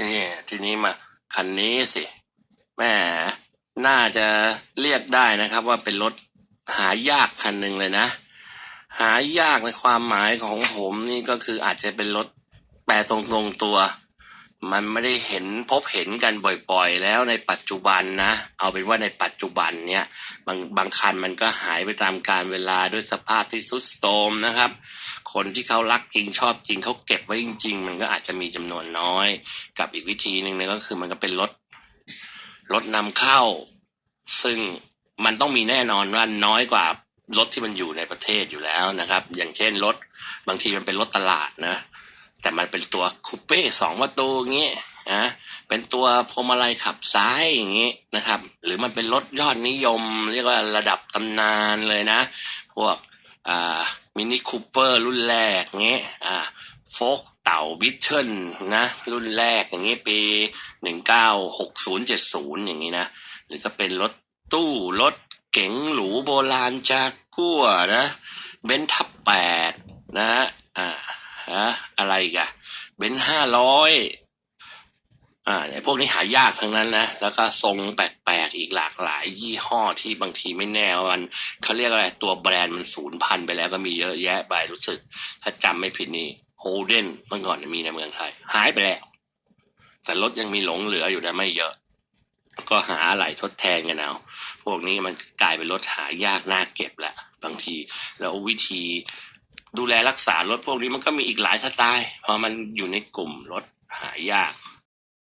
นี่ทีนี้มาคันนี้สิแหม่น่าจะเรียกได้นะครับ ว่าเป็นรถหายากคันหนึ่งเลยนะ หายากในความหมายของผมนี่ก็คืออาจจะเป็นรถแปลตรงๆตัว มันไม่ได้เห็นพบเห็นกันบ่อยๆ แล้วในปัจจุบันนะ เอาเป็นว่าในปัจจุบันเนี่ยบางบางคันมันก็หายไปตามการเวลาด้วยสภาพที่ทรุดโทรมนะครับ คนที่เขารักจริงชอบจริงเขาเก็บไว้จริง ๆ มันก็อาจจะมีจำนวนน้อย กับอีกวิธีหนึ่งนี่ยก็คือมันก็เป็นรถรถนำเข้า ซึ่งมันต้องมีแน่นอนว่าน้อยกว่ารถที่มันอยู่ในประเทศอยู่แล้วนะครับ อย่างเช่นรถบางทีมันเป็นรถตลาดนะ แต่มันเป็นตัวคูเป้สองประตูอย่างงี้นะเป็นตัวพวงมาลัยขับซ้ายอย่างงี้นะครับ หรือมันเป็นรถยอดนิยม เรียกว่าระดับตำนานเลยนะ พวกอ่ามินิคูเปอร์รุ่นแรกงี้อ่าโฟกเต่าบิทเทิลนะ รุ่นแรกอย่างงี้ปีหนึ่งเก้าหกศูนย์เจ็ดศูนย์อย่างงี้นะ หรือก็เป็นรถตู้รถเก๋งหรูโบราณจากกัวนะเบนทับแปดนะฮะ อะไรอีกันเบนห้าร้อยอ่าเนี่ยพวกนี้หายากทั้งนั้นนะ แล้วก็ทรงแปลกๆอีกหลากหลาย ยี่ห้อที่บางทีไม่แน่ว่ามันเขาเรียกอะไรตัวแบรนด์มันสูญพันธุ์ไปแล้วก็มีเยอะแยะไปรู้สึก ถ้าจำไม่ผิดนี่โฮเดนเมื่อก่อนมีในเมืองไทย หายไปแล้ว แต่รถยังมีหลงเหลืออยู่นะไม่เยอะ ก็หาอะไรทดแทนกันเอาพวกนี้มันกลายเป็นรถหายากน่าเก็บแหละบางที แล้ววิธี ดูแลรักษารถพวกนี้มันก็มีอีกหลายสไตล์พอมันอยู่ในกลุ่มรถหายาก